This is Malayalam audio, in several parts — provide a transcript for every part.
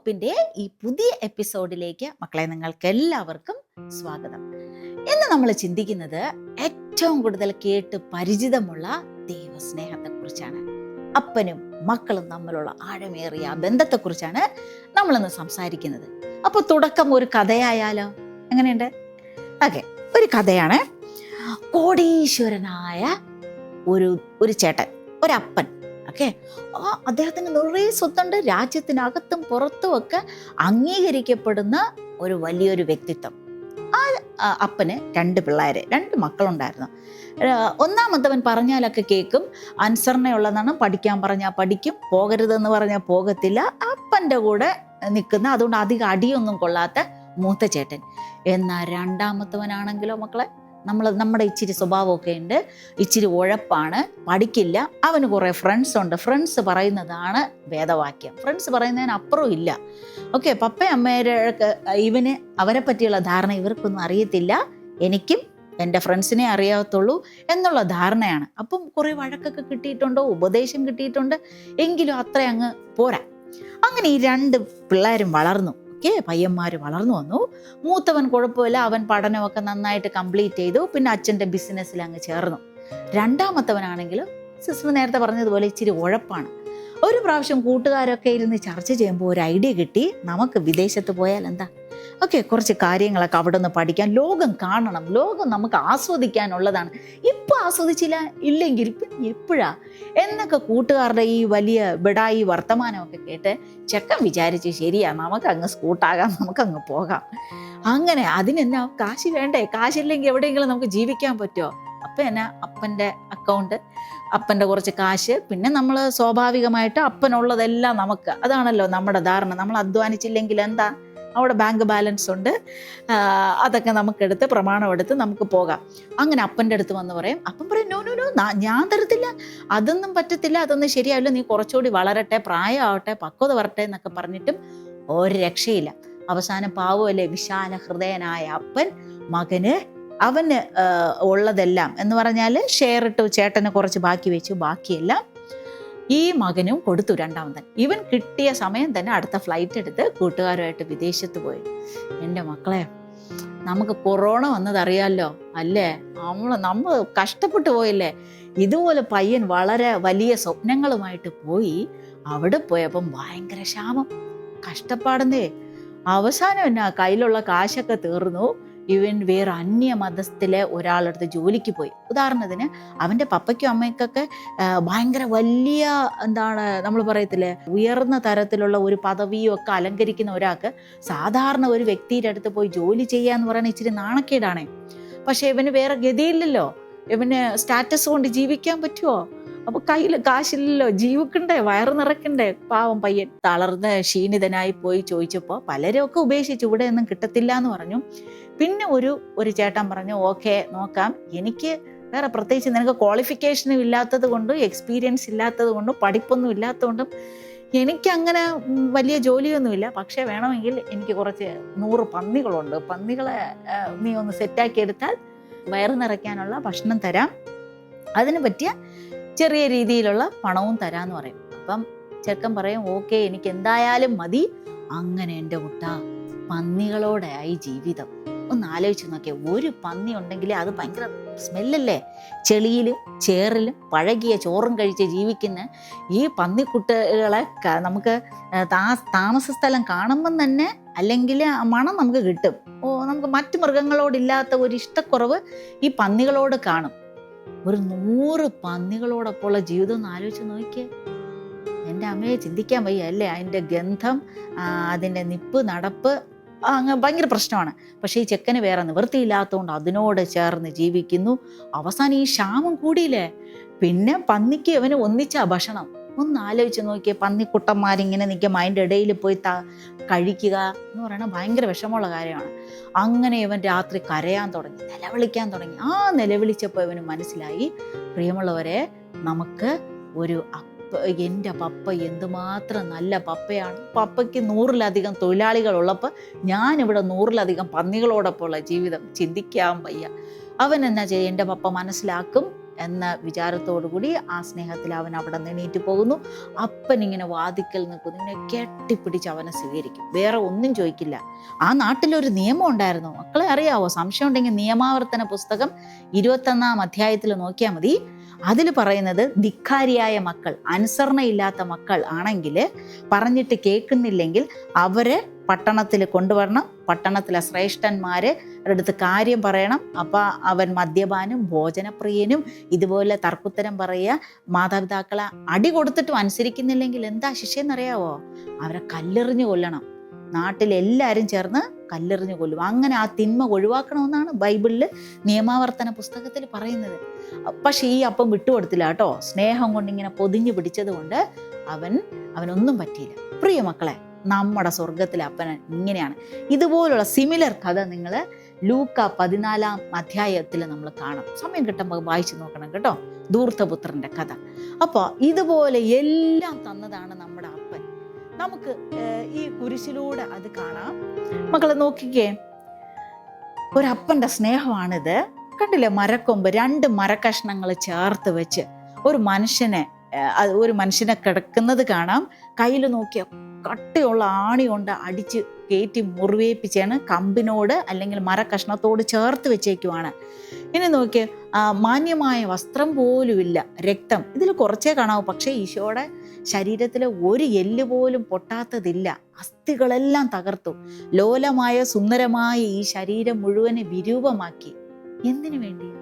ഹോപ്പിന്റെ ഈ പുതിയ എപ്പിസോഡിലേക്ക് മക്കളെ നിങ്ങൾക്ക് എല്ലാവർക്കും സ്വാഗതം. ഇന്ന് നമ്മൾ ചിന്തിക്കുന്നത് ഏറ്റവും കൂടുതൽ കേട്ട് പരിചിതമുള്ള ദൈവസ്നേഹത്തെ കുറിച്ചാണ് അപ്പനും മക്കളും തമ്മിലുള്ള ആഴമേറിയ ബന്ധത്തെക്കുറിച്ചാണ് നമ്മളിന്ന് സംസാരിക്കുന്നത്. അപ്പോൾ തുടക്കം ഒരു കഥയായാലോ? എങ്ങനെയുണ്ട്? ഓക്കെ ഒരു കഥയാണ്. കോടീശ്വരനായ ഒരു ഒരു ചേട്ടൻ ഒരപ്പൻ. ഓക്കെ? ആ അദ്ദേഹത്തിന് നിറയെ സ്വത്തുണ്ട്. രാജ്യത്തിനകത്തും പുറത്തും ഒക്കെ അംഗീകരിക്കപ്പെടുന്ന ഒരു വലിയൊരു വ്യക്തിത്വം. ആ അപ്പന് രണ്ട് പിള്ളേര് രണ്ട് മക്കളുണ്ടായിരുന്നു. ഒന്നാമത്തവൻ പറഞ്ഞാലൊക്കെ കേൾക്കും അനുസരണയുള്ളതാണ് പഠിക്കാൻ പറഞ്ഞാൽ പഠിക്കും പോകരുതെന്ന് പറഞ്ഞാൽ പോകത്തില്ല അപ്പന്റെ കൂടെ നിൽക്കുന്ന അതുകൊണ്ട് അധികം അടിയൊന്നും കൊള്ളാത്ത മൂത്ത ചേട്ടൻ. എന്നാൽ രണ്ടാമത്തവനാണെങ്കിലോ മക്കളെ? നമ്മൾ നമ്മുടെ ഇച്ചിരി സ്വഭാവമൊക്കെ ഉണ്ട്. ഇച്ചിരി ഉഴപ്പാണ്. പഠിക്കില്ല. അവന് കുറേ ഫ്രണ്ട്സ് ഉണ്ട്. ഫ്രണ്ട്സ് പറയുന്നതാണ് വേദവാക്യം. ഫ്രണ്ട്സ് പറയുന്നതിനപ്പുറം ഇല്ല. ഓക്കെ പപ്പ അമ്മയുടെ ഇവന് അവരെ പറ്റിയുള്ള ധാരണ ഇവർക്കൊന്നും അറിയത്തില്ല. എനിക്കും എന്റെ ഫ്രണ്ട്സിനെ അറിയാത്തുള്ളൂ എന്നുള്ള ധാരണയാണ്. അപ്പം കുറേ വഴക്കൊക്കെ കിട്ടിയിട്ടുണ്ടോ? ഉപദേശം കിട്ടിയിട്ടുണ്ട്. എങ്കിലും അത്ര അങ്ങ് പോരാ. അങ്ങനെ ഈ രണ്ട് പിള്ളേരും വളർന്നു. ഓക്കെ പയ്യന്മാർ വളർന്നു വന്നു. മൂത്തവൻ കുഴപ്പമില്ല അവൻ പഠനമൊക്കെ നന്നായിട്ട് കംപ്ലീറ്റ് ചെയ്തു പിന്നെ അച്ഛന്റെ ബിസിനസ്സിൽ അങ്ങ് ചേർന്നു. രണ്ടാമത്തവനാണെങ്കിൽ സിസ്റ്റർ നേരത്തെ പറഞ്ഞതുപോലെ ഇച്ചിരി ഉഴപ്പാണ്. ഒരു പ്രാവശ്യം കൂട്ടുകാരൊക്കെ ഇരുന്ന് ചർച്ച ചെയ്യുമ്പോൾ ഒരു ഐഡിയ കിട്ടി നമുക്ക് വിദേശത്ത് പോയാൽ എന്താ? ഓക്കെ കുറച്ച് കാര്യങ്ങളൊക്കെ അവിടെ നിന്ന് പഠിക്കാൻ ലോകം കാണണം ലോകം നമുക്ക് ആസ്വദിക്കാനുള്ളതാണ്. ഇപ്പം ആസ്വദിച്ചില്ല ഇല്ലെങ്കിൽ ഇപ്പം എപ്പോഴാ? എന്നൊക്കെ കൂട്ടുകാരുടെ ഈ വലിയ ബിടായി വർത്തമാനമൊക്കെ കേട്ട് ചെക്കൻ വിചാരിച്ച് ശരിയാ നമുക്ക് അങ്ങ് സ്കൂട്ടാകാം നമുക്ക് അങ്ങ് പോകാം. അങ്ങനെ അതിനെന്നാ കാശ് വേണ്ടേ? കാശില്ലെങ്കിൽ എവിടെയെങ്കിലും നമുക്ക് ജീവിക്കാൻ പറ്റുമോ അപ്പം എന്നാ അപ്പന്റെ അക്കൗണ്ട് അപ്പന്റെ കുറച്ച് കാശ് പിന്നെ നമ്മൾ സ്വാഭാവികമായിട്ട് അപ്പനുള്ളതെല്ലാം നമുക്ക്. അതാണല്ലോ നമ്മുടെ ധാരണ. നമ്മൾ അധ്വാനിച്ചില്ലെങ്കിൽ എന്താ? അവിടെ ബാങ്ക് ബാലൻസ് ഉണ്ട്. അതൊക്കെ നമുക്കെടുത്ത് പ്രമാണമെടുത്ത് നമുക്ക് പോകാം. അങ്ങനെ അപ്പന്റെ അടുത്ത് വന്ന് പറയും അപ്പം പറയും നോ നോ നോ ഞാൻ തരത്തില്ല. അതൊന്നും പറ്റത്തില്ല. അതൊന്നും ശരിയാവില്ല. നീ കുറച്ചുകൂടി വളരട്ടെ പ്രായമാവട്ടെ പക്വത വരട്ടെ എന്നൊക്കെ പറഞ്ഞിട്ടും ഒരു രക്ഷയില്ല. അവസാനം പാവുമല്ലേ വിശാല ഹൃദയനായ അപ്പൻ മകന് അവന് ഉള്ളതെല്ലാം എന്ന് പറഞ്ഞാൽ ഷെയർ ഇട്ടു ചേട്ടന് കുറച്ച് ബാക്കി വെച്ചു. ബാക്കിയെല്ലാം ഈ മകനും കൊടുത്തു രണ്ടാമതൻ. ഇവൻ കിട്ടിയ സമയം തന്നെ അടുത്ത ഫ്ലൈറ്റ് എടുത്ത് കൂട്ടുകാരുമായിട്ട് വിദേശത്ത് പോയി. എന്റെ മക്കളെ നമുക്ക് കൊറോണ വന്നതറിയാലോ? അല്ലേ? നമ്മൾ നമ്മൾ കഷ്ടപ്പെട്ടു പോയില്ലേ? ഇതുപോലെ പയ്യൻ വളരെ വലിയ സ്വപ്നങ്ങളുമായിട്ട് പോയി അവിടെ പോയപ്പം ഭയങ്കര ക്ഷാമം. കഷ്ടപ്പാടുന്നേ അവസാനം എന്നാ കയ്യിലുള്ള കാശൊക്കെ തീർന്നു. ഇവൻ വേറെ അന്യ മതത്തിലെ ഒരാളടുത്ത് ജോലിക്ക് പോയി. ഉദാഹരണത്തിന് അവന്റെ പപ്പയ്ക്കും അമ്മയ്ക്കൊക്കെ ഭയങ്കര വലിയ എന്താണ് നമ്മൾ പറയത്തില്ലേ ഉയർന്ന തരത്തിലുള്ള ഒരു പദവിയും ഒക്കെ അലങ്കരിക്കുന്ന ഒരാൾക്ക് സാധാരണ ഒരു വ്യക്തിയുടെ അടുത്ത് പോയി ജോലി ചെയ്യുക എന്ന് പറയുന്നത് ഇച്ചിരി നാണക്കേടാണേ. പക്ഷെ ഇവന് വേറെ ഗതിയില്ലല്ലോ. ഇവന് സ്റ്റാറ്റസ് കൊണ്ട് ജീവിക്കാൻ പറ്റുമോ അപ്പൊ കയ്യിൽ കാശില്ലല്ലോ. ജീവിക്കണ്ടേ വയറ് നിറക്കണ്ടേ? പാവം പയ്യൻ. തളർന്ന് ക്ഷീണിതനായി പോയി ചോദിച്ചപ്പോൾ പലരും ഒക്കെ ഉപേക്ഷിച്ചു ഇവിടെ ഒന്നും കിട്ടത്തില്ല എന്ന് പറഞ്ഞു. പിന്നെ ഒരു ഒരു ചേട്ടൻ പറഞ്ഞു ഓക്കെ നോക്കാം. എനിക്ക് വേറെ പ്രത്യേകിച്ച് നിനക്ക് ക്വാളിഫിക്കേഷനും ഇല്ലാത്തത് കൊണ്ടും എക്സ്പീരിയൻസ് ഇല്ലാത്തത് കൊണ്ടും പഠിപ്പൊന്നും ഇല്ലാത്തതുകൊണ്ടും എനിക്ക് അങ്ങനെ വലിയ ജോലിയൊന്നുമില്ല പക്ഷേ വേണമെങ്കിൽ എനിക്ക് കുറച്ച് നൂറ് പന്നികളുണ്ട്. പന്നികളെ നീ ഒന്ന് സെറ്റാക്കി എടുത്താൽ വയറ് നിറയ്ക്കാനുള്ള ഭക്ഷണം തരാം. അതിന് പറ്റിയ ചെറിയ രീതിയിലുള്ള പണവും തരാമെന്ന് പറയും. അപ്പം ചെറുക്കൻ പറയും ഓക്കെ എനിക്ക് എന്തായാലും മതി. അങ്ങനെ എന്റെ കുട്ട പന്നികളോടായി ജീവിതം. ഒന്ന് ആലോചിച്ച് നോക്കിയാൽ ഒരു പന്നി ഉണ്ടെങ്കിൽ അത് ഭയങ്കര സ്മെല്ലല്ലേ? ചെളിയിലും ചേറിലും പഴകിയ ചോറും കഴിച്ച് ജീവിക്കുന്ന ഈ പന്നിക്കുട്ടികളെ നമുക്ക് താമസ സ്ഥലം കാണുമ്പം തന്നെ അല്ലെങ്കിൽ മണം നമുക്ക് കിട്ടും. ഓ നമുക്ക് മറ്റു മൃഗങ്ങളോടില്ലാത്ത ഒരു ഇഷ്ടക്കുറവ് ഈ പന്നികളോട് കാണും. ഒരു നൂറ് പന്നികളോടൊപ്പമുള്ള ജീവിതം ഒന്ന് ആലോചിച്ച് നോക്കിയേ. എന്റെ അമ്മയെ ചിന്തിക്കാൻ വയ്യ അല്ലേ? അതിന്റെ ഗന്ധം അതിന്റെ നിപ്പ് നടപ്പ് അങ്ങ് ഭയങ്കര പ്രശ്നമാണ്. പക്ഷേ ഈ ചെക്കന് വേറെ നിവൃത്തിയില്ലാത്തതുകൊണ്ട് അതിനോട് ചേർന്ന് ജീവിക്കുന്നു. അവസാനം ഈ ക്ഷാമം കൂടിയില്ലേ? പിന്നെ പന്നിക്ക് അവന് ഒന്നിച്ച ഭക്ഷണം. ഒന്ന് ആലോചിച്ച് നോക്കിയേ പന്നിക്കുട്ടന്മാരിങ്ങനെ നിൽക്കും. അതിന്റെ ഇടയിൽ പോയി ത കഴിക്കുക എന്ന് പറയുന്നത് ഭയങ്കര വിഷമമുള്ള കാര്യമാണ്. അങ്ങനെ ഇവൻ രാത്രി കരയാൻ തുടങ്ങി നിലവിളിക്കാൻ തുടങ്ങി. ആ നിലവിളിച്ചപ്പോൾ ഇവന് മനസ്സിലായി പ്രിയമുള്ളവരെ നമുക്ക് ഒരു എന്റെ പപ്പ എന്തുമാത്രം നല്ല പപ്പയാണ്. പപ്പയ്ക്ക് നൂറിലധികം തൊഴിലാളികൾ ഉള്ളപ്പോൾ ഞാനിവിടെ നൂറിലധികം പന്നികളോടൊപ്പമുള്ള ജീവിതം ചിന്തിക്കാൻ വയ്യ. അവൻ എന്നാ ചെയ്യും എന്റെ പപ്പ മനസ്സിലാക്കും എന്ന വിചാരത്തോടുകൂടി ആ സ്നേഹത്തിൽ അവൻ അവിടെ നിന്ന് പോകുന്നു. അപ്പൻ ഇങ്ങനെ വാതിക്കൽ നിൽക്കുന്നു. ഇങ്ങനെ കെട്ടിപ്പിടിച്ച് അവനെ സ്വീകരിക്കും. വേറെ ഒന്നും ചോദിക്കില്ല. ആ നാട്ടിലൊരു നിയമം ഉണ്ടായിരുന്നു. മക്കളെ അറിയാവോ? സംശയം ഉണ്ടെങ്കിൽ നിയമാവർത്തന പുസ്തകം ഇരുപത്തൊന്നാം അധ്യായത്തിൽ നോക്കിയാൽ മതി. അതിൽ പറയുന്നത് ധിക്കാരിയായ മക്കൾ അനുസരണയില്ലാത്ത മക്കൾ ആണെങ്കിൽ പറഞ്ഞിട്ട് കേൾക്കുന്നില്ലെങ്കിൽ അവരെ പട്ടണത്തിൽ കൊണ്ടുവരണം പട്ടണത്തിലെ ശ്രേഷ്ഠന്മാരെ അടുത്ത് കാര്യം പറയണം. അപ്പോൾ അവൻ മദ്യപാനും ഭോജനപ്രിയനും ഇതുപോലെ തർക്കുത്തരം പറയുക മാതാപിതാക്കളെ അടി കൊടുത്തിട്ടും അനുസരിക്കുന്നില്ലെങ്കിൽ എന്താ ശിക്ഷയെന്നറിയാവോ? അവരെ കല്ലെറിഞ്ഞു കൊല്ലണം. നാട്ടിലെല്ലാവരും ചേർന്ന് കല്ലെറിഞ്ഞു കൊല്ലും. അങ്ങനെ ആ തിന്മ ഒഴിവാക്കണമെന്നാണ് ബൈബിളിൽ നിയമാവർത്തന പുസ്തകത്തിൽ പറയുന്നത്. പക്ഷെ ഈ അപ്പം വിട്ടുകൊടുത്തില്ല കേട്ടോ. സ്നേഹം കൊണ്ട് ഇങ്ങനെ പൊതിഞ്ഞു പിടിച്ചത് കൊണ്ട് അവൻ അവനൊന്നും പറ്റിയില്ല. പ്രിയ മക്കളെ നമ്മുടെ സ്വർഗത്തിലെ അപ്പന ഇങ്ങനെയാണ്. ഇതുപോലുള്ള സിമിലർ കഥ നിങ്ങൾ ലൂക്ക പതിനാലാം അധ്യായത്തിൽ നമ്മൾ കാണാം. സമയം കിട്ടുമ്പോൾ വായിച്ചു നോക്കണം കേട്ടോ. ദൂർത്തപുത്രന്റെ കഥ. അപ്പോൾ ഇതുപോലെ എല്ലാം തന്നതാണ് നമ്മുടെ നമുക്ക് ഈ കുരിശിലൂടെ അത് കാണാം. മക്കളെ നോക്കിക്കേ. ഒരപ്പന്റെ സ്നേഹമാണിത്. കണ്ടില്ലേ? മരക്കൊമ്പ് രണ്ട് മരക്കഷ്ണങ്ങൾ ചേർത്ത് വെച്ച് ഒരു മനുഷ്യനെ ഒരു മനുഷ്യനെ കിടക്കുന്നത് കാണാം. കയ്യിൽ നോക്കിയ കട്ടിയുള്ള ആണി കൊണ്ട് അടിച്ച് കയറ്റി മുറിവേപ്പിച്ചാണ്. കമ്പിനോട് അല്ലെങ്കിൽ മരക്കഷ്ണത്തോട് ചേർത്ത് വെച്ചേക്കുവാണ്. ഇനി നോക്കിയ മാന്യമായ വസ്ത്രം പോലുമില്ല. രക്തം. ഇതിൽ കുറച്ചേ കാണാവൂ. പക്ഷേ ഈശോയുടെ ശരീരത്തിലെ ഒരു എല്ല് പോലും പൊട്ടാത്തതില്ല. അസ്ഥികളെല്ലാം തകർത്തു. ലോലമായ സുന്ദരമായ ഈ ശരീരം മുഴുവനെ വിരൂപമാക്കി. എന്തിനു വേണ്ടിയാ?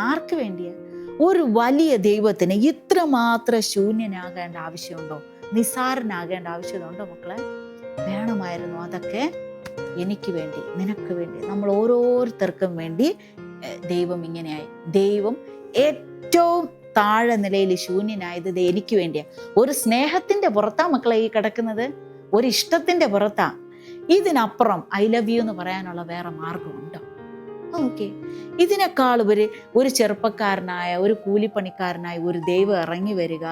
ആർക്ക് വേണ്ടിയാ? ഒരു വലിയ ദൈവത്തിന് ഇത്രമാത്രം ശൂന്യനാകേണ്ട ആവശ്യമുണ്ടോ? നിസാരനാകേണ്ട ആവശ്യമുണ്ടോ മക്കളെ? വേണമായിരുന്നു അതൊക്കെ എനിക്ക് വേണ്ടി നിനക്ക് വേണ്ടി നമ്മൾ ഓരോരുത്തർക്കും വേണ്ടി ദൈവം ഇങ്ങനെയായി. ദൈവം ഏറ്റവും താഴെ നിലയിൽ ശൂന്യനായത് എനിക്ക് വേണ്ടിയാണ് ഒരു സ്നേഹത്തിന്റെ പുറത്താ മക്കളെ ഈ കിടക്കുന്നത്? ഒരു ഇഷ്ടത്തിന്റെ പുറത്താ? ഇതിനപ്പുറം ഐ ലവ് യു എന്ന് പറയാനുള്ള വേറെ മാർഗമുണ്ടോ ഓക്കെ. ഇതിനേക്കാൾ ഒരു ഒരു ചെറുപ്പക്കാരനായ ഒരു കൂലിപ്പണിക്കാരനായ ഒരു ദൈവം ഇറങ്ങി വരിക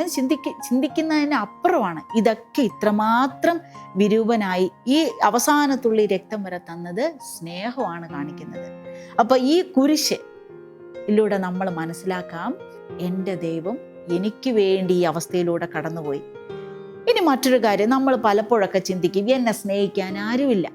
എന്ന് ചിന്തിക്ക ചിന്തിക്കുന്നതിന് അപ്പുറമാണ്. ഇതൊക്കെ ഇത്രമാത്രം വിരൂപനായി ഈ അവസാനത്തുള്ളി രക്തം വരെ തന്നത് സ്നേഹമാണ് കാണിക്കുന്നത്. അപ്പൊ ഈ കുരിശ് ഇതിലൂടെ നമ്മൾ മനസ്സിലാക്കാം. എന്റെ ദൈവം എനിക്ക് വേണ്ടി ഈ അവസ്ഥയിലൂടെ കടന്നുപോയി. ഇനി മറ്റൊരു കാര്യം നമ്മൾ പലപ്പോഴൊക്കെ ചിന്തിക്കും എന്നെ സ്നേഹിക്കാൻ ആരുമില്ല.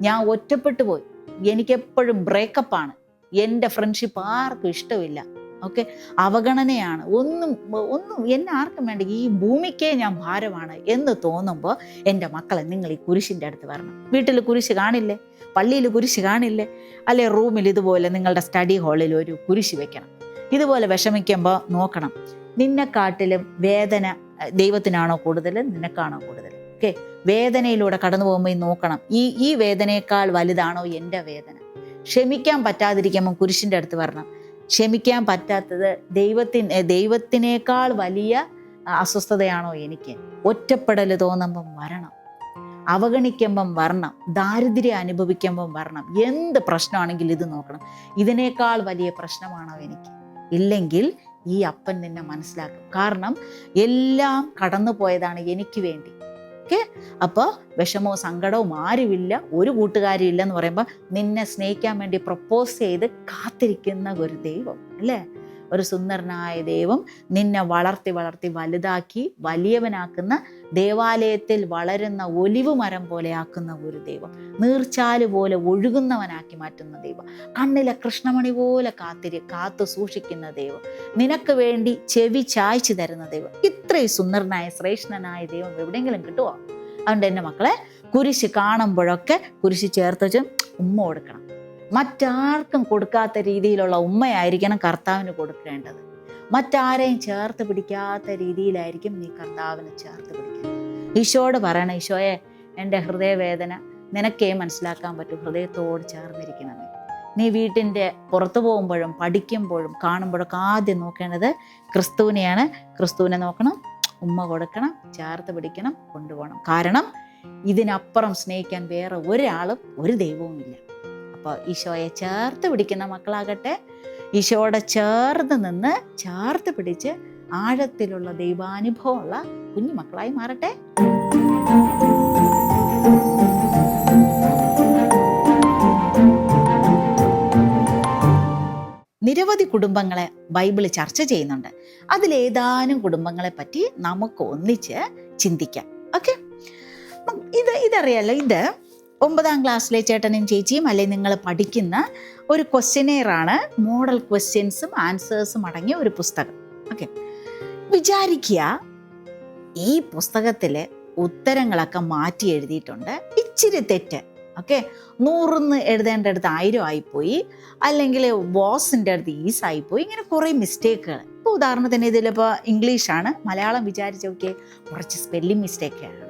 ഞാൻ ഒറ്റപ്പെട്ടു പോയി. എനിക്കെപ്പോഴും ബ്രേക്കപ്പാണ് എന്റെ ഫ്രണ്ട്ഷിപ്പ് ആർക്കും ഇഷ്ടമില്ല. ഓക്കെ അവഗണനയാണ്. ഒന്നും ഒന്നും എന്നെ ആർക്കും വേണ്ട. ഈ ഭൂമിക്കേ ഞാൻ ഭാരമാണ് എന്ന് തോന്നുമ്പോൾ എന്റെ മക്കളെ നിങ്ങൾ ഈ കുരിശിന്റെ അടുത്ത് വരണം. വീട്ടിൽ കുരിശ് കാണില്ലേ? പള്ളിയിൽ കുരിശ് കാണില്ലേ? അല്ലെ റൂമിൽ ഇതുപോലെ നിങ്ങളുടെ സ്റ്റഡി ഹാളിൽ ഒരു കുരിശ് വെക്കണം. ഇതുപോലെ വിഷമിക്കുമ്പോൾ നോക്കണം. നിന്നെക്കാട്ടിലും വേദന ദൈവത്തിനാണോ കൂടുതൽ? നിനക്കാണോ കൂടുതൽ. ഓക്കെ? വേദനയിലൂടെ കടന്നു പോകുമ്പോൾ നോക്കണം. ഈ ഈ വേദനയേക്കാൾ വലുതാണോ എന്റെ വേദന? ക്ഷമിക്കാൻ പറ്റാതിരിക്കുമ്പോൾ കുരിശിന്റെ അടുത്ത് വരണം. ക്ഷമിക്കാൻ പറ്റാത്തത് ദൈവത്തിന് ദൈവത്തിനേക്കാൾ വലിയ അസ്വസ്ഥതയാണോ എനിക്ക്? ഒറ്റപ്പെടൽ തോന്നുമ്പം വരണം. അവഗണിക്കുമ്പം വരണം. ദാരിദ്ര്യം അനുഭവിക്കുമ്പം വരണം. എന്ത് പ്രശ്നമാണെങ്കിലും ഇത് നോക്കണം. ഇതിനേക്കാൾ വലിയ പ്രശ്നമാണോ എനിക്ക്? ഇല്ലെങ്കിൽ ഈ അപ്പൻ നിന്നെ മനസ്സിലാക്കും. കാരണം എല്ലാം കടന്നു പോയതാണ് എനിക്ക് വേണ്ടി. ഓക്കെ അപ്പോൾ വിഷമോ സങ്കടവും ആരുമില്ല. ഒരു കൂട്ടുകാരും ഇല്ലെന്ന് പറയുമ്പോൾ നിന്നെ സ്നേഹിക്കാൻ വേണ്ടി പ്രപ്പോസ് ചെയ്ത് കാത്തിരിക്കുന്ന ഒരു ദൈവം അല്ലേ? ഒരു സുന്ദരനായ ദൈവം നിന്നെ വളർത്തി വളർത്തി വലുതാക്കി വലിയവനാക്കുന്ന ദേവാലയത്തിൽ വളരുന്ന ഒലിവ് മരം പോലെ ആക്കുന്ന ഒരു ദൈവം നീർച്ചാൽ പോലെ ഒഴുകുന്നവനാക്കി മാറ്റുന്ന ദൈവം കണ്ണിലെ കൃഷ്ണമണി പോലെ കാത്തിരി കാത്തു സൂക്ഷിക്കുന്ന ദൈവം നിനക്ക് വേണ്ടി ചെവി ചായ്ച്ചു തരുന്ന ദൈവം ഇത്രയും സുന്ദരനായ ശ്രേഷ്ഠനായ ദൈവം എവിടെയെങ്കിലും കിട്ടുമോ അതുകൊണ്ട് എന്റെ മക്കളെ കുരിശ് കാണുമ്പോഴൊക്കെ കുരിശ് ചേർത്ത് വെച്ച് ഉമ്മ കൊടുക്കണം. മറ്റാർക്കും കൊടുക്കാത്ത രീതിയിലുള്ള ഉമ്മയായിരിക്കണം കർത്താവിന് കൊടുക്കേണ്ടത്. മറ്റാരെയും ചേർത്ത് പിടിക്കാത്ത രീതിയിലായിരിക്കും നീ കർത്താവിനെ ചേർത്ത് പിടിക്കുന്നത് ഈശോയോട് പറയണം ഈശോയെ എന്റെ ഹൃദയവേദന നിനക്കേ മനസ്സിലാക്കാൻ പറ്റും ഹൃദയത്തോട് ചേർന്നിരിക്കണം നീ വീട്ടിന്റെ പുറത്തു പോകുമ്പോഴും പഠിക്കുമ്പോഴും കാണുമ്പോഴൊക്കെ ആദ്യം നോക്കേണ്ടത് ക്രിസ്തുവിനെയാണ്. ക്രിസ്തുവിനെ നോക്കണം ഉമ്മ കൊടുക്കണം ചേർത്ത് പിടിക്കണം കൊണ്ടുപോകണം. കാരണം ഇതിനപ്പുറം സ്നേഹിക്കാൻ വേറെ ഒരാളും ഒരു ദൈവവും ഇല്ല അപ്പോൾ ഈശോയെ ചേർത്ത് പിടിക്കുന്ന മക്കളാകട്ടെ ഈശോയുടെ ചേർന്ന് നിന്ന് ചേർത്ത് പിടിച്ച് ആഴത്തിലുള്ള ദൈവാനുഭവമുള്ള കുഞ്ഞു മക്കളായി മാറട്ടെ. നിരവധി കുടുംബങ്ങളെ ബൈബിൾ ചർച്ച ചെയ്യുന്നുണ്ട്. അതിലേതാനും കുടുംബങ്ങളെ പറ്റി നമുക്ക് ഒന്നിച്ച് ചിന്തിക്കാം. ഓക്കെ? ഇത് ഇതറിയാലോ ഇത് ഒമ്പതാം ക്ലാസ്സിലെ ചേട്ടനും ചേച്ചിയും അല്ലെങ്കിൽ നിങ്ങൾ പഠിക്കുന്ന ഒരു ക്വസ്റ്റ്യനെയറാണ് മോഡൽ ക്വസ്റ്റ്യൻസും ആൻസേഴ്സും അടങ്ങിയ ഒരു പുസ്തകം. ഓക്കെ? വിചാരിക്കുക. ഈ പുസ്തകത്തിലെ ഉത്തരങ്ങളൊക്കെ മാറ്റി എഴുതിയിട്ടുണ്ട്. ഇച്ചിരി തെറ്റ്. ഓക്കെ? നൂറിന്ന് എഴുതേണ്ടടുത്ത് ആയിരം ആയിപ്പോയി. അല്ലെങ്കിൽ ബോസിന്റെ അടുത്ത് ഈസ് ആയിപ്പോയി. ഇങ്ങനെ കുറേ മിസ്റ്റേക്കുകൾ ഇപ്പോൾ ഉദാഹരണത്തിന് ഇതിലിപ്പോൾ ഇംഗ്ലീഷാണ്. മലയാളം വിചാരിച്ച് നോക്കിയേ കുറച്ച് സ്പെല്ലിംഗ് മിസ്റ്റേക്കാണ്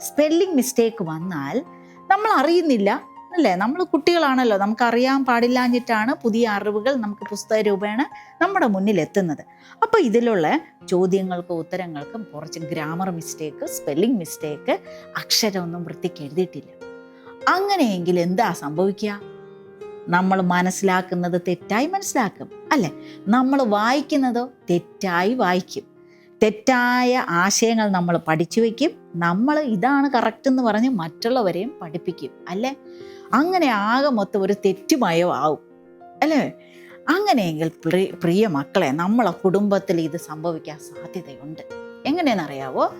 സ്പെല്ലിംഗ് മിസ്റ്റേക്ക് വന്നാൽ നമ്മൾ അറിയുന്നില്ല അല്ലേ? നമ്മൾ കുട്ടികളാണല്ലോ. നമുക്കറിയാൻ പാടില്ലാഞ്ഞിട്ടാണ് പുതിയ അറിവുകൾ നമുക്ക് പുസ്തക രൂപേണ നമ്മുടെ മുന്നിൽ എത്തുന്നത്. അപ്പോൾ ഇതിലുള്ള ചോദ്യങ്ങൾക്കും ഉത്തരങ്ങൾക്കും കുറച്ച് ഗ്രാമർ മിസ്റ്റേക്ക് സ്പെല്ലിംഗ് മിസ്റ്റേക്ക് അക്ഷരമൊന്നും വൃത്തിക്ക് എഴുതിയിട്ടില്ല. അങ്ങനെയെങ്കിൽ എന്താ സംഭവിക്കുക? നമ്മൾ മനസ്സിലാക്കുന്നത് തെറ്റായി മനസ്സിലാക്കും അല്ലേ? നമ്മൾ വായിക്കുന്നതോ തെറ്റായി വായിക്കും. തെറ്റായ ആശയങ്ങൾ നമ്മൾ പഠിച്ചു വയ്ക്കും. നമ്മൾ ഇതാണ് കറക്റ്റ് എന്ന് പറഞ്ഞ് മറ്റുള്ളവരെയും പഠിപ്പിക്കും അല്ലേ? അങ്ങനെ ആകെ മൊത്തം ഒരു തെറ്റുമയോ ആവും അല്ലേ? അങ്ങനെയെങ്കിൽ പ്രിയ മക്കളെ നമ്മളെ കുടുംബത്തിൽ ഇത് സംഭവിക്കാൻ സാധ്യതയുണ്ട്. എങ്ങനെയെന്നറിയാവോ?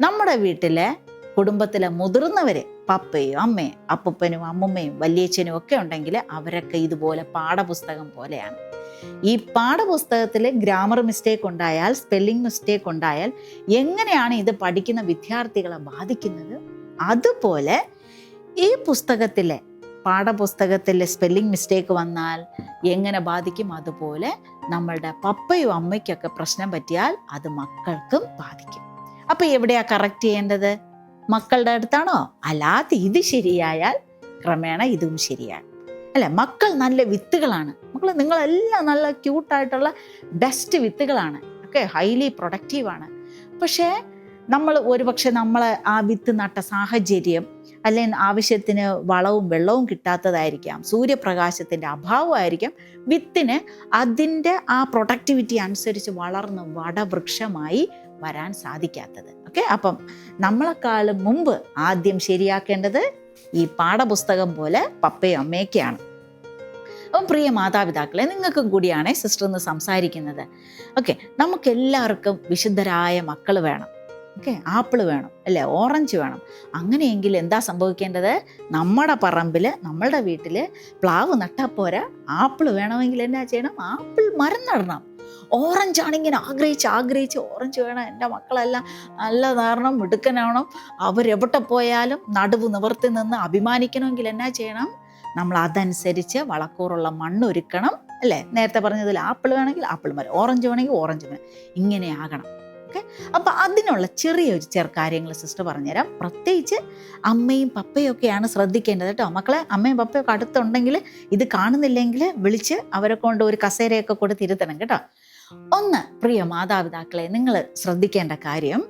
നമ്മുടെ വീട്ടിലെ കുടുംബത്തിലെ മുതിർന്നവര് പപ്പയും അമ്മയും അപ്പൂപ്പനും അമ്മുമ്മയും വല്യച്ഛനും ഒക്കെ ഉണ്ടെങ്കിൽ അവരൊക്കെ ഇതുപോലെ പാഠപുസ്തകം പോലെയാണ്. ഈ പാഠപുസ്തകത്തിൽ ഗ്രാമർ മിസ്റ്റേക്ക് ഉണ്ടായാൽ സ്പെല്ലിംഗ് മിസ്റ്റേക്ക് ഉണ്ടായാൽ എങ്ങനെയാണ് ഇത് പഠിക്കുന്ന വിദ്യാർത്ഥികളെ ബാധിക്കുന്നത്? അതുപോലെ ഈ പുസ്തകത്തിലെ പാഠപുസ്തകത്തിലെ സ്പെല്ലിംഗ് മിസ്റ്റേക്ക് വന്നാൽ എങ്ങനെ ബാധിക്കും? അതുപോലെ നമ്മളുടെ പപ്പയും അമ്മയ്ക്കൊക്കെ പ്രശ്നം പറ്റിയാൽ അത് മക്കൾക്കും ബാധിക്കും. അപ്പോൾ എവിടെയാ കറക്റ്റ് ചെയ്യേണ്ടത്? മക്കളുടെ അടുത്താണോ? അല്ലാതെ ഇത് ശരിയായാൽ ക്രമേണ ഇതും ശരിയാകും. അല്ലെ മക്കൾ നല്ല വിത്തുകളാണ്. മക്കൾ നിങ്ങളെല്ലാം നല്ല ക്യൂട്ടായിട്ടുള്ള ബെസ്റ്റ് വിത്തുകളാണ്. ഒക്കെ ഹൈലി പ്രൊഡക്റ്റീവാണ് പക്ഷേ നമ്മൾ ഒരുപക്ഷെ നമ്മൾ ആ വിത്ത് നട്ട സാഹചര്യം അല്ലെങ്കിൽ ആവശ്യത്തിന് വളവും വെള്ളവും കിട്ടാത്തതായിരിക്കാം. സൂര്യപ്രകാശത്തിന്റെ അഭാവമായിരിക്കാം. വിത്തിന് അതിന്റെ ആ പ്രൊഡക്ടിവിറ്റി അനുസരിച്ച് വളർന്ന് വടവൃക്ഷമായി വരാൻ സാധിക്കാത്തത്. ഓക്കെ അപ്പം നമ്മളെക്കാളും മുമ്പ് ആദ്യം ശരിയാക്കേണ്ടത് ഈ പാഠപുസ്തകം പോലെ പപ്പയും അമ്മയൊക്കെയാണ്. അപ്പം പ്രിയ മാതാപിതാക്കളെ നിങ്ങൾക്കും കൂടിയാണ് സിസ്റ്റർ എന്ന് സംസാരിക്കുന്നത്. ഓക്കെ നമുക്കെല്ലാവർക്കും വിശുദ്ധരായ മക്കൾ വേണം. ഓക്കെ ആപ്പിൾ വേണം അല്ലേ? ഓറഞ്ച് വേണം. അങ്ങനെയെങ്കിൽ എന്താ സംഭവിക്കേണ്ടത്? നമ്മുടെ പറമ്പിൽ നമ്മളുടെ വീട്ടിൽ പ്ലാവ് നട്ടാൽ പോരാ. ആപ്പിൾ വേണമെങ്കിൽ എന്നാ ചെയ്യണം? ആപ്പിൾ മരം നടണം. ഓറഞ്ച് ആണിങ്ങനെ ആഗ്രഹിച്ച് ആഗ്രഹിച്ച് ഓറഞ്ച് വേണം. എന്റെ മക്കളെല്ലാം നല്ല ധാരണം മിടുക്കനാവണം. അവരെവിടെ പോയാലും നടുവ് നിവർത്തി നിന്ന് അഭിമാനിക്കണമെങ്കിൽ എന്നാ ചെയ്യണം? നമ്മൾ അതനുസരിച്ച് വളക്കൂറുള്ള മണ്ണ് ഒരുക്കണം അല്ലേ? നേരത്തെ പറഞ്ഞതിൽ ആപ്പിൾ വേണമെങ്കിൽ ആപ്പിൾ മരം ഓറഞ്ച് വേണമെങ്കിൽ ഓറഞ്ച് മരം. ഇങ്ങനെ ആകണം. ഓക്കെ? അപ്പം അതിനുള്ള ചെറിയൊരു ചെറു കാര്യങ്ങൾ സിസ്റ്റർ പറഞ്ഞുതരാം. പ്രത്യേകിച്ച് അമ്മയും പപ്പയും ഒക്കെയാണ് ശ്രദ്ധിക്കേണ്ടത് കേട്ടോ. മക്കളെ അമ്മയും പപ്പയൊക്കെ അടുത്തുണ്ടെങ്കിൽ ഇത് കാണുന്നില്ലെങ്കിൽ വിളിച്ച് അവരെ കൊണ്ട് ഒരു കസേരയൊക്കെ കൂടെ തിരുത്തണം കേട്ടോ. ഒന്ന് പ്രിയ മാതാപിതാക്കളെ നിങ്ങൾ ശ്രദ്ധിക്കേണ്ട കാര്യം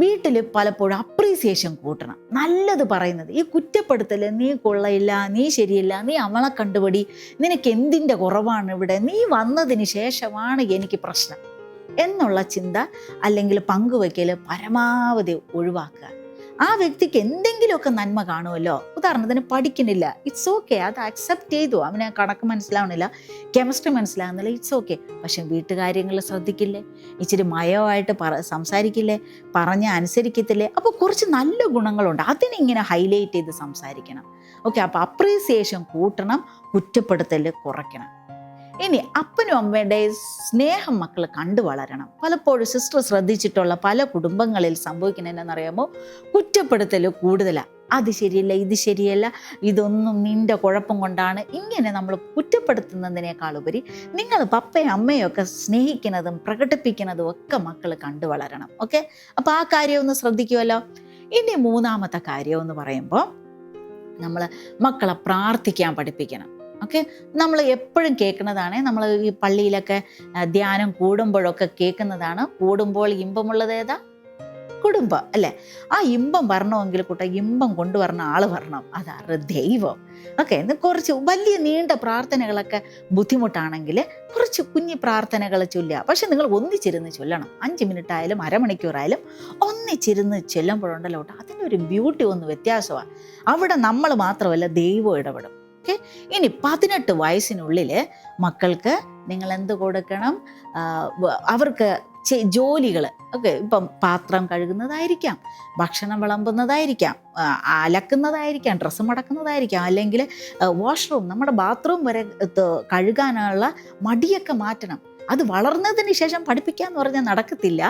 വീട്ടിൽ പലപ്പോഴും അപ്രീസിയേഷൻ കൂട്ടണം. നല്ലത് പറയുന്നത് ഈ കുറ്റപ്പെടുത്തൽ നീ കൊള്ളയില്ല നീ ശരിയില്ല നീ അവളെ കണ്ടുപിടി നിനക്ക് എന്തിന്റെ കുറവാണ് ഇവിടെ? നീ വന്നതിന് ശേഷമാണ് എനിക്ക് പ്രശ്നം. എന്നുള്ള ചിന്ത അല്ലെങ്കിൽ പങ്കുവയ്ക്കൽ പരമാവധി ഒഴിവാക്കുക. ആ വ്യക്തിക്ക് എന്തെങ്കിലുമൊക്കെ നന്മ കാണുമല്ലോ. ഉദാഹരണത്തിന് പഠിക്കുന്നില്ല. ഇറ്റ്സ് ഓക്കെ അത് അക്സെപ്റ്റ് ചെയ്തു. അവന് കണക്ക് മനസ്സിലാവണില്ല. കെമിസ്ട്രി മനസ്സിലാവുന്നില്ല. ഇറ്റ്സ് ഓക്കെ പക്ഷെ വീട്ടുകാര്യങ്ങൾ ശ്രദ്ധിക്കില്ലേ? ഇച്ചിരി മയമായിട്ട് പറ സംസാരിക്കില്ലേ? പറഞ്ഞ് അനുസരിക്കത്തില്ലേ? അപ്പോൾ കുറച്ച് നല്ല ഗുണങ്ങളുണ്ട്. അതിനിങ്ങനെ ഹൈലൈറ്റ് ചെയ്ത് സംസാരിക്കണം. ഓക്കെ അപ്പോൾ അപ്രീസിയേഷൻ കൂട്ടണം കുറ്റപ്പെടുത്തൽ കുറയ്ക്കണം. ഇനി അപ്പനും അമ്മയുടെ സ്നേഹം മക്കൾ കണ്ടു വളരണം. പലപ്പോഴും സിസ്റ്റർ ശ്രദ്ധിച്ചിട്ടുള്ള പല കുടുംബങ്ങളിൽ സംഭവിക്കുന്നതെന്നറിയാമോ? കുറ്റപ്പെടുത്തൽ കൂടുതലാണ് അത് ശരിയല്ല ഇത് ശരിയല്ല ഇതൊന്നും നിന്റെ കുഴപ്പം കൊണ്ടാണ്. ഇങ്ങനെ നമ്മൾ കുറ്റപ്പെടുത്തുന്നതിനേക്കാൾ ഉപരി നിങ്ങൾ പപ്പയും അമ്മയും ഒക്കെ സ്നേഹിക്കുന്നതും പ്രകടിപ്പിക്കുന്നതും ഒക്കെ മക്കൾ കണ്ടു വളരണം. ഓക്കെ അപ്പോൾ ആ കാര്യം ഒന്ന് ശ്രദ്ധിക്കുമല്ലോ ഇനി മൂന്നാമത്തെ കാര്യം എന്ന് പറയുമ്പോൾ നമ്മൾ മക്കളെ പ്രാർത്ഥിക്കാൻ പഠിപ്പിക്കണം. ഓക്കെ? നമ്മൾ എപ്പോഴും കേൾക്കുന്നതാണ് നമ്മൾ ഈ പള്ളിയിലൊക്കെ ധ്യാനം കൂടുമ്പോഴൊക്കെ കേൾക്കുന്നതാണ്. കൂടുമ്പോൾ ഇമ്പമുള്ളത് ഏതാ? കുടുംബം അല്ലേ? ആ ഇമ്പം വരണമെങ്കിൽ കൂട്ട ഇമ്പം കൊണ്ടുവരണ ആൾ വരണം. അതാണ് ദൈവം. ഓക്കെ? ഇന്ന് കുറച്ച് വലിയ നീണ്ട പ്രാർത്ഥനകളൊക്കെ ബുദ്ധിമുട്ടാണെങ്കിൽ കുറച്ച് കുഞ്ഞു പ്രാർത്ഥനകൾ ചൊല്ലുക. പക്ഷെ നിങ്ങൾ ഒന്നിച്ചിരുന്ന് ചൊല്ലണം. അഞ്ച് മിനിറ്റ് ആയാലും അരമണിക്കൂറായാലും ഒന്നിച്ചിരുന്ന് ചൊല്ലുമ്പോഴുണ്ടല്ലോ ഒരു ബ്യൂട്ടി ഒന്ന് വ്യത്യാസമാണ് അവിടെ നമ്മൾ മാത്രമല്ല ദൈവം ഇടപെടും. ഓക്കെ? ഇനി പതിനെട്ട് വയസ്സിനുള്ളിൽ മക്കൾക്ക് നിങ്ങൾ എന്ത് കൊടുക്കണം അവർക്ക് ജോലികൾ ഓക്കെ ഇപ്പം പാത്രം കഴുകുന്നതായിരിക്കാം ഭക്ഷണം വിളമ്പുന്നതായിരിക്കാം അലക്കുന്നതായിരിക്കാം ഡ്രസ്സ് മടക്കുന്നതായിരിക്കാം അല്ലെങ്കിൽ വാഷ്റൂം നമ്മുടെ ബാത്റൂം വരെ കഴുകാനുള്ള മടിയൊക്കെ മാറ്റണം. അത് വളർന്നതിന് ശേഷം പഠിപ്പിക്കാന്ന് പറഞ്ഞാൽ നടക്കത്തില്ല.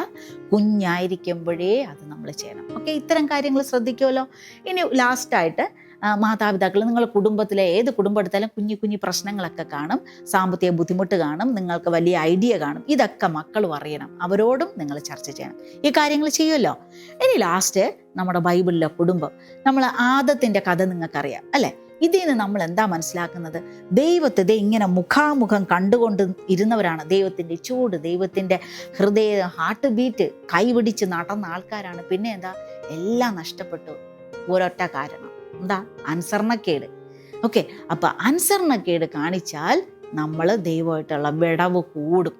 കുഞ്ഞായിരിക്കുമ്പോഴേ അത് നമ്മൾ ചെയ്യണം. ഓക്കെ ഇത്തരം കാര്യങ്ങൾ ശ്രദ്ധിക്കുമല്ലോ ഇനി ലാസ്റ്റായിട്ട് മാതാപിതാക്കൾ നിങ്ങളുടെ കുടുംബത്തിലെ ഏത് കുടുംബം എടുത്താലും കുഞ്ഞു കുഞ്ഞു പ്രശ്നങ്ങളൊക്കെ കാണും. സാമ്പത്തിക ബുദ്ധിമുട്ട് കാണും. നിങ്ങൾക്ക് വലിയ ഐഡിയ കാണും. ഇതൊക്കെ മക്കളും അറിയണം. അവരോടും നിങ്ങൾ ചർച്ച ചെയ്യണം. ഈ കാര്യങ്ങൾ ചെയ്യുമല്ലോ ഇനി ലാസ്റ്റ് നമ്മുടെ ബൈബിളിലെ കുടുംബം. നമ്മൾ ആദത്തിന്റെ കഥ നിങ്ങൾക്കറിയാം അല്ലേ? ഇതിൽ നിന്ന് നമ്മൾ എന്താ മനസ്സിലാക്കുന്നത്? ദൈവത്തെ ഇങ്ങനെ മുഖാമുഖം കണ്ടുകൊണ്ട് ഇരുന്നവരാണ് ദൈവത്തിന്റെ ചൂട് ദൈവത്തിന്റെ ഹൃദയ ഹാർട്ട് ബീറ്റ് കൈപിടിച്ച് നടന്ന ആൾക്കാരാണ്. പിന്നെ എന്താ? എല്ലാം നഷ്ടപ്പെട്ടു. ഒരൊറ്റ കാരണം. എന്താ? അനുസരണക്കേട്. ഓക്കെ അപ്പൊ അനുസരണക്കേട് കാണിച്ചാൽ നമ്മൾ ദൈവമായിട്ടുള്ള വിടവ് കൂടും.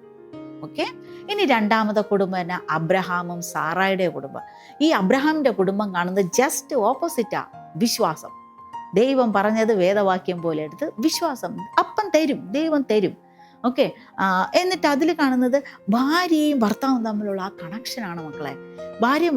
ഓക്കെ ഇനി രണ്ടാമത്തെ കുടുംബം തന്നെ അബ്രഹാമും സാറായുടെ കുടുംബം. ഈ അബ്രഹാമിന്റെ കുടുംബം കാണുന്നത് ജസ്റ്റ് ഓപ്പോസിറ്റാ വിശ്വാസം. ദൈവം പറഞ്ഞത് വേദവാക്യം പോലെ എടുത്ത് വിശ്വാസം. അപ്പം തരും ദൈവം തരും. ഓക്കെ എന്നിട്ട് അതിൽ കാണുന്നത് ഭാര്യയും ഭർത്താവും തമ്മിലുള്ള ആ കണക്ഷനാണ് മക്കളെ. ഭാര്യ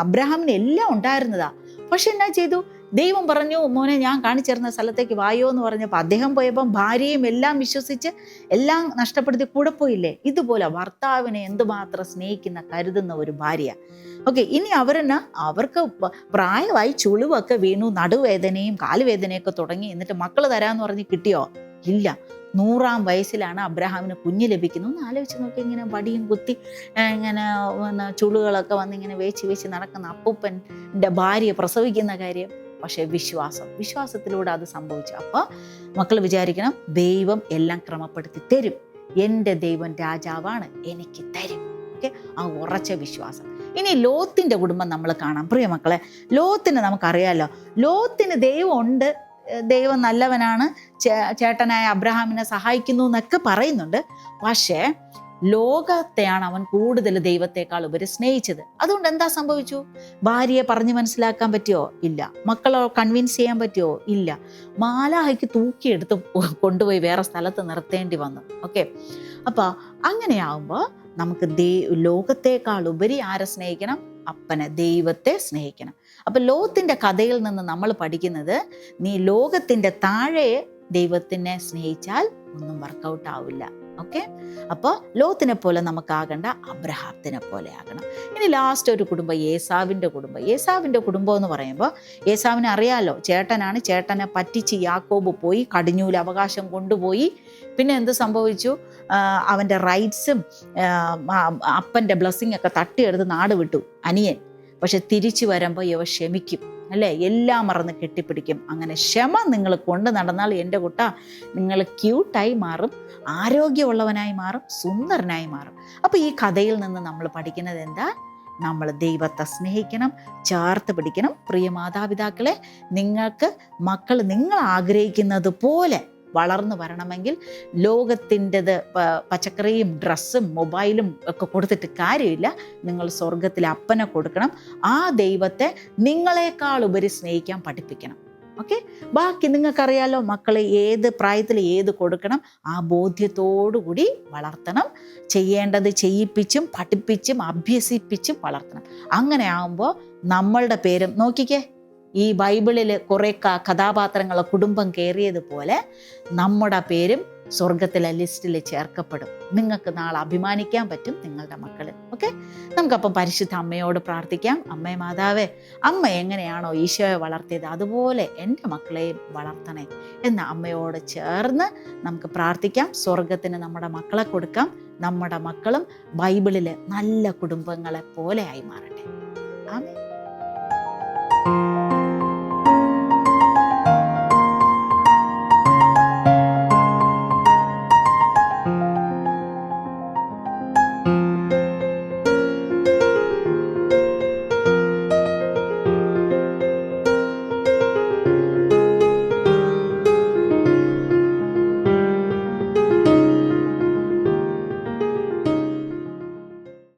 അബ്രഹാമിന് എല്ലാം ഉണ്ടായിരുന്നതാ. പക്ഷെ എന്നാ ചെയ്തു? ദൈവം പറഞ്ഞു മോനെ ഞാൻ കാണിച്ചിരുന്ന സ്ഥലത്തേക്ക് വായോ എന്ന് പറഞ്ഞപ്പോൾ അദ്ദേഹം പോയപ്പം ഭാര്യയും എല്ലാം വിശ്വസിച്ച് എല്ലാം നഷ്ടപ്പെടുത്തി കൂടെ പോയില്ലേ? ഇതുപോലെ ഭർത്താവിനെ എന്തുമാത്രം സ്നേഹിക്കുന്ന കരുതുന്ന ഒരു ഭാര്യ. ഓക്കെ ഇനി അവരെന്നാ? അവർക്ക് പ്രായമായി ചുളിവൊക്കെ വീണു നടുവേദനയും കാലുവേദനയൊക്കെ തുടങ്ങി എന്നിട്ട് മക്കൾ തരാന്ന് പറഞ്ഞ് കിട്ടിയോ? ഇല്ല. നൂറാം വയസ്സിലാണ് അബ്രഹാമിന് കുഞ്ഞ് ലഭിക്കുന്നത്. ഒന്ന് ആലോചിച്ച് നോക്കി ഇങ്ങനെ വടിയും കുത്തി ഇങ്ങനെ ചുളുകളൊക്കെ വന്ന് ഇങ്ങനെ വേച്ച് വേച്ച് നടക്കുന്ന അപ്പൂപ്പന്റെ ഭാര്യ പ്രസവിക്കുന്ന കാര്യം. പക്ഷേ വിശ്വാസം വിശ്വാസത്തിലൂടെ അത് സംഭവിച്ചു. അപ്പോൾ മക്കൾ വിചാരിക്കണം ദൈവം എല്ലാം ക്രമപ്പെടുത്തി തരും. എന്റെ ദൈവം രാജാവാണ് എനിക്ക് തരും. ഓക്കെ? ആ ഉറച്ച വിശ്വാസം. ഇനി ലോത്തിന്റെ കുടുംബം നമ്മൾ കാണാം. പ്രിയ മക്കളെ ലോത്തിന് നമുക്കറിയാമല്ലോ ലോത്തിന് ദൈവം ഉണ്ട് ദൈവം നല്ലവനാണ് ചേട്ടനായ അബ്രഹാമിനെ സഹായിക്കുന്നു എന്നൊക്കെ പറയുന്നുണ്ട്. പക്ഷേ ലോകത്തെയാണ് അവൻ കൂടുതൽ ദൈവത്തെക്കാൾ ഉപരി സ്നേഹിച്ചത്. അതുകൊണ്ട് എന്താ സംഭവിച്ചു? ഭാര്യയെ പറഞ്ഞു മനസ്സിലാക്കാൻ പറ്റിയോ? ഇല്ല. മക്കളെ കൺവിൻസ് ചെയ്യാൻ പറ്റിയോ? ഇല്ല. മാലാഹയ്ക്ക് തൂക്കിയെടുത്ത് കൊണ്ടുപോയി വേറെ സ്ഥലത്ത് നിർത്തേണ്ടി വന്നു. ഓക്കെ അപ്പോൾ അങ്ങനെയാവുമ്പോൾ നമുക്ക് ദൈ ലോകത്തെക്കാൾ ഉപരി ആരെ സ്നേഹിക്കണം? അപ്പനെ ദൈവത്തെ സ്നേഹിക്കണം. അപ്പൊ ലോകത്തിന്റെ കഥയിൽ നിന്ന് നമ്മൾ പഠിക്കുന്നത് നീ ലോകത്തിന്റെ താഴെ ദൈവത്തിനെ സ്നേഹിച്ചാൽ ഒന്നും വർക്കൗട്ട് ആവില്ല. ഓക്കെ അപ്പോൾ ലോകത്തിനെ പോലെ നമുക്കാകണ്ട അബ്രഹാത്തിനെ പോലെ ആകണം. ഇനി ലാസ്റ്റ് ഒരു കുടുംബം ഏസാവിന്റെ കുടുംബം. ഏസാവിന്റെ കുടുംബം എന്ന് പറയുമ്പോൾ ഏസാവിനെ അറിയാലോ? ചേട്ടനാണ് ചേട്ടനെ പറ്റിച്ച് യാക്കോബ് പോയി കടിഞ്ഞൂൽ അവകാശം കൊണ്ടുപോയി. പിന്നെ എന്ത് സംഭവിച്ചു? അവന്റെ റൈറ്റ്സും അപ്പന്റെ ബ്ലെസ്സിങ് ഒക്കെ തട്ടിയെടുത്ത് നാട് വിട്ടു. അനിയൻ. പക്ഷെ തിരിച്ചു വരുമ്പോൾ ഇവ ക്ഷമിക്കും അല്ലേ? എല്ലാം മറന്ന് കെട്ടിപ്പിടിക്കും. അങ്ങനെ ക്ഷമ നിങ്ങൾ കൊണ്ട് നടന്നാൽ എന്റെ കുട്ട നിങ്ങൾ ക്യൂട്ടായി മാറും ആരോഗ്യമുള്ളവനായി മാറും സുന്ദരനായി മാറും. അപ്പോൾ ഈ കഥയിൽ നിന്ന് നമ്മൾ പഠിക്കുന്നത് എന്താ? നമ്മൾ ദൈവത്തെ സ്നേഹിക്കണം ചേർത്ത് പിടിക്കണം. പ്രിയ മാതാപിതാക്കളെ നിങ്ങൾക്ക് മക്കൾ നിങ്ങൾ ആഗ്രഹിക്കുന്നത് പോലെ വളർന്നു വരണമെങ്കിൽ ലോകത്തിന്റെത് പച്ചക്കറിയും ഡ്രസ്സും മൊബൈലും ഒക്കെ കൊടുത്തിട്ട് കാര്യമില്ല. നിങ്ങൾ സ്വർഗത്തിൽ അപ്പനെ കൊടുക്കണം. ആ ദൈവത്തെ നിങ്ങളെക്കാൾ ഉപരി സ്നേഹിക്കാൻ പഠിപ്പിക്കണം. ഓക്കെ? ബാക്കി നിങ്ങൾക്കറിയാലോ മക്കളെ ഏത് പ്രായത്തിൽ ഏത് കൊടുക്കണം ആ ബോധ്യത്തോടു കൂടി വളർത്തണം. ചെയ്യേണ്ടത് ചെയ്യിപ്പിച്ചും പഠിപ്പിച്ചും അഭ്യസിപ്പിച്ചും വളർത്തണം. അങ്ങനെ ആകുമ്പോൾ നമ്മളുടെ പേരും നോക്കിക്കേ ഈ ബൈബിളിൽ കുറേ കഥാപാത്രങ്ങളെ കുടുംബം കയറിയതുപോലെ നമ്മുടെ പേരും സ്വർഗത്തിലെ ലിസ്റ്റിൽ ചേർക്കപ്പെടും. നിങ്ങൾക്ക് നാളെ അഭിമാനിക്കാൻ പറ്റും നിങ്ങളുടെ മക്കൾ ഓക്കെ? നമുക്കപ്പം പരിശുദ്ധ അമ്മയോട് പ്രാർത്ഥിക്കാം. അമ്മേ മാതാവേ അമ്മ എങ്ങനെയാണോ ഈശോയെ വളർത്തിയത് അതുപോലെ എന്റെ മക്കളെയും വളർത്തണേ എന്ന് അമ്മയോട് ചേർന്ന് നമുക്ക് പ്രാർത്ഥിക്കാം. സ്വർഗത്തിന് നമ്മുടെ മക്കളെ കൊടുക്കാം. നമ്മുടെ മക്കളും ബൈബിളിൽ നല്ല കുടുംബങ്ങളെ പോലെ ആയി മാറട്ടെ. ആമേ